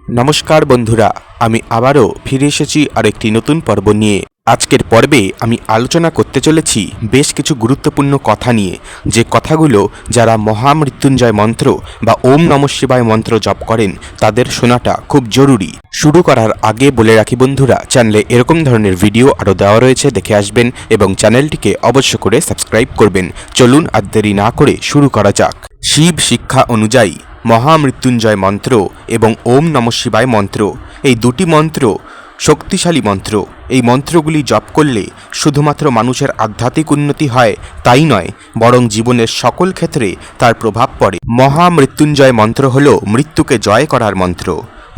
নমস্কার বন্ধুরা আমি আবারও ফিরে এসেছি আরেকটি নতুন পর্ব নিয়ে। আজকের পর্বে আমি আলোচনা করতে চলেছি বেশ কিছু গুরুত্বপূর্ণ কথা নিয়ে, যে কথাগুলো যারা মহামৃত্যুঞ্জয় মন্ত্র বা ওম নম শিবায় মন্ত্র জপ করেন, তাদের শোনাটা খুব জরুরি। শুরু করার আগে বলে রাখি বন্ধুরা, চ্যানেলে এরকম ধরনের ভিডিও আরও দেওয়া রয়েছে, দেখে আসবেন এবং চ্যানেলটিকে অবশ্য করে সাবস্ক্রাইব করবেন। চলুন আর দেরি না করে শুরু করা যাক। শিব শিক্ষা অনুযায়ী মহামৃত্যুঞ্জয় মন্ত্র এবং ওম নম শিবায় মন্ত্র, এই দুটি মন্ত্র শক্তিশালী মন্ত্র। এই মন্ত্রগুলি জপ করলে শুধুমাত্র মানুষের আধ্যাত্মিক উন্নতি হয়, তাই নয়, বরং জীবনের সকল ক্ষেত্রে তার প্রভাব পড়ে। মহামৃত্যুঞ্জয় মন্ত্র হল মৃত্যুকে জয় করার মন্ত্র।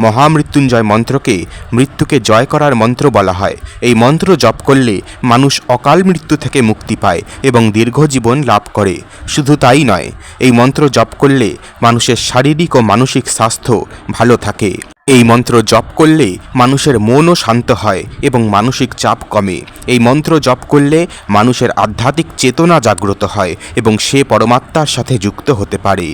মহামৃত্যুঞ্জয় মন্ত্রকে মৃত্যুকে জয় করার মন্ত্র বলা হয়। এই মন্ত্র জপ করলে মানুষ অকাল মৃত্যু থেকে মুক্তি পায় এবং দীর্ঘ জীবন লাভ করে। শুধু তাই নয়, এই মন্ত্র জপ করলে মানুষের শারীরিক ও মানসিক স্বাস্থ্য ভালো থাকে। এই মন্ত্র জপ করলে মানুষের মনও শান্ত হয় এবং মানসিক চাপ কমে। এই মন্ত্র জপ করলে মানুষের আধ্যাত্মিক চেতনা জাগ্রত হয় এবং সে পরমাত্মার সাথে যুক্ত হতে পারে।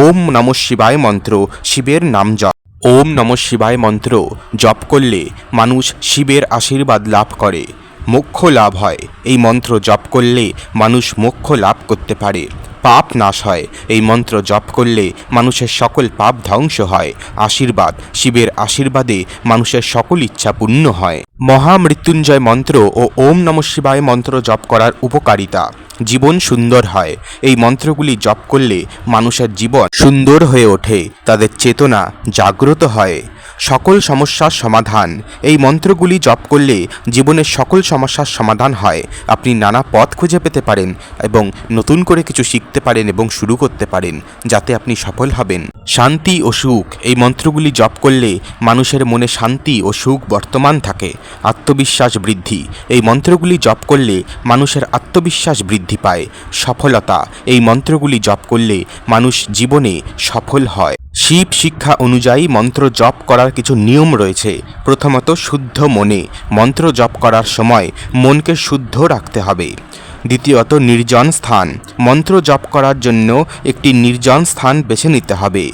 ওম নম শিবায় মন্ত্র, শিবের নাম জপ। ওম নম শিবায় মন্ত্র, জপ করলে মানুষ শিবের আশীর্বাদ লাভ করে, মোক্ষ লাভ হয়। এই মন্ত্র জপ করলে মানুষ মোক্ষ লাভ করতে পারে। পাপ নাশ হয়। এই মন্ত্র জপ করলে মানুষের সকল পাপ ধ্বংস হয়। আশীর্বাদ, শিবের আশীর্বাদে মানুষের সকল ইচ্ছা পূর্ণ হয়। মহামৃত্যুঞ্জয় মন্ত্র ও ওম নম শিবায় মন্ত্র জপ করার উপকারিতা। জীবন সুন্দর হয়। এই মন্ত্রগুলি জপ করলে মানুষের জীবন সুন্দর হয়ে ওঠে। তাদের চেতনা জাগ্রত হয়। সকল সমস্যার সমাধান। এই মন্ত্রগুলি জপ করলে জীবনের সকল সমস্যার সমাধান হয়। আপনি নানা পথ খুঁজে পেতে পারেন এবং নতুন করে কিছু শিখতে পারেন এবং শুরু করতে পারেন, যাতে আপনি সফল হবেন। শান্তি ও সুখ, এই মন্ত্রগুলি জপ করলে মানুষের মনে শান্তি ও সুখ বর্তমান থাকে, আত্মবিশ্বাস বৃদ্ধি। এই মন্ত্রগুলি জপ করলে মানুষের আত্মবিশ্বাস বৃদ্ধি পায়। সফলতা, এই মন্ত্রগুলি জপ করলে মানুষ জীবনে সফল হয়। শিব শিক্ষা অনুযায়ী মন্ত্র জপ করার কিছু নিয়ম রয়েছে। প্রথমত শুদ্ধ মনে, মন্ত্র জপ করার সময় মনকে শুদ্ধ রাখতে হবে। দ্বিতীয়ত নির্জন স্থান, মন্ত্র জপ করার জন্য একটি নির্জন স্থান বেছে নিতে হবে।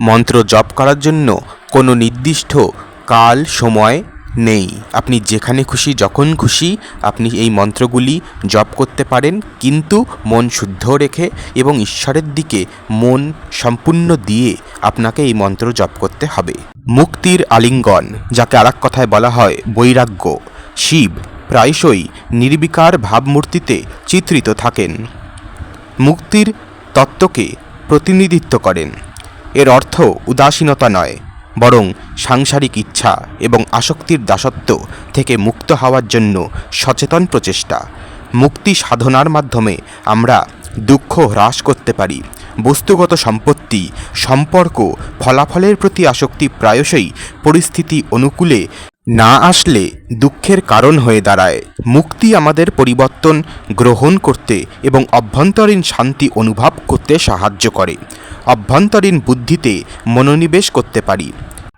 মন্ত্র জপ করার জন্য কোনো নির্দিষ্ট কাল, সময় নেই। আপনি যেখানে খুশি, যখন খুশি, আপনি এই মন্ত্রগুলি জপ করতে পারেন, কিন্তু মন শুদ্ধ রেখে এবং ঈশ্বরের দিকে মন সম্পূর্ণ দিয়ে আপনাকে এই মন্ত্র জপ করতে হবে। মুক্তির আলিঙ্গন, যাকে আরেক কথায় বলা হয় বৈরাগ্য, শিব প্রায়শই নির্বিকার ভাবমূর্তিতে চিত্রিত থাকেন। মুক্তির তত্ত্বকে প্রতিনিধিত্ব করেন। এর অর্থ উদাসীনতা নয় বরং সাংসারিক ইচ্ছা এবং আসক্তির দাসত্ব থেকে মুক্ত হওয়ার জন্য সচেতন প্রচেষ্টা। মুক্তি সাধনার মাধ্যমে আমরা দুঃখ হ্রাস করতে পারি। বস্তুগত সম্পত্তি, সম্পর্ক, ফলাফলের প্রতি আসক্তি প্রায়শই পরিস্থিতি অনুকূলে না আসলে দুঃখের কারণ হয়ে দাঁড়ায়। মুক্তি আমাদের পরিবর্তন গ্রহণ করতে এবং অভ্যন্তরীণ শান্তি অনুভব করতে সাহায্য করে। অভ্যন্তরীণ বুদ্ধিতে মনোনিবেশ করতে পারি।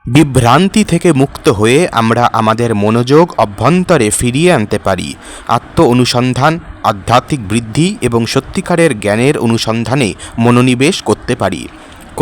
বিভ্রান্তি থেকে মুক্ত হয়ে আমরা আমাদের মনোযোগ অভ্যন্তরে ফিরিয়ে আনতে পারি। আত্ম অনুসন্ধান আধ্যাত্মিক বৃদ্ধি এবং সত্যিকারের জ্ঞানের অনুসন্ধানে মনোনিবেশ করতে পারি।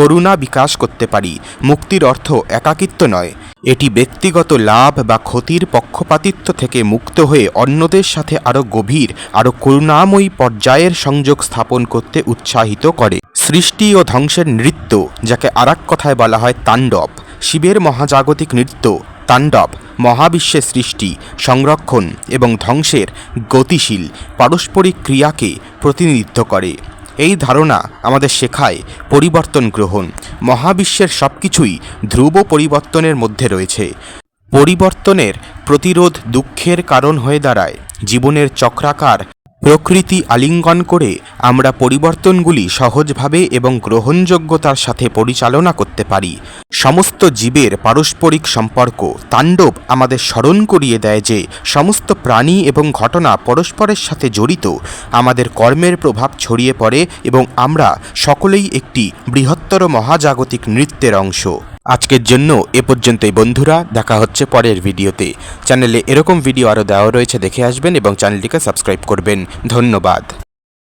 করুণা বিকাশ করতে পারি, মুক্তির অর্থ একাকিত্ব নয়। এটি ব্যক্তিগত লাভ বা ক্ষতির পক্ষপাতিত্ব থেকে মুক্ত হয়ে অন্যদের সাথে আরও গভীর, আরও করুণাময়ী পর্যায়ের সংযোগ স্থাপন করতে উৎসাহিত করে। সৃষ্টি ও ধ্বংসের নৃত্য, যাকে আরাক কথায় বলা হয় তাণ্ডব, শিবের মহাজাগতিক নৃত্য, তাণ্ডব, মহাবিশ্বের সৃষ্টি, সংরক্ষণ এবং ধ্বংসের গতিশীল, পারস্পরিক ক্রিয়াকে প্রতিনিধিত্ব করে। এই ধারণা আমাদের শেখায় পরিবর্তন গ্রহণ। মহাবিশ্বের সব কিছুই ধ্রুব পরিবর্তনের মধ্যে রয়েছে। পরিবর্তনের প্রতিরোধ দুঃখের কারণ হয়ে দাঁড়ায়। জীবনের চক্রাকার প্রকৃতি আলিঙ্গন করে আমরা পরিবর্তনগুলি সহজভাবে এবং গ্রহণযোগ্যতার সাথে পরিচালনা করতে পারি। সমস্ত জীবের পারস্পরিক সম্পর্ক তাণ্ডব আমাদের স্মরণ করিয়ে দেয় যে সমস্ত প্রাণী এবং ঘটনা পরস্পরের সাথে জড়িত আমাদের কর্মের প্রভাব ছড়িয়ে পড়ে এবং আমরা সকলেই একটি বৃহত্তর মহাজাগতিক নৃত্যের অংশ। আজকের জন্য এ পর্যন্তই বন্ধুরা, দেখা হচ্ছে পরের ভিডিওতে। চ্যানেলে এরকম ভিডিও আরও দেওয়া রয়েছে দেখে আসবেন এবং চ্যানেলটিকে সাবস্ক্রাইব করবেন। ধন্যবাদ।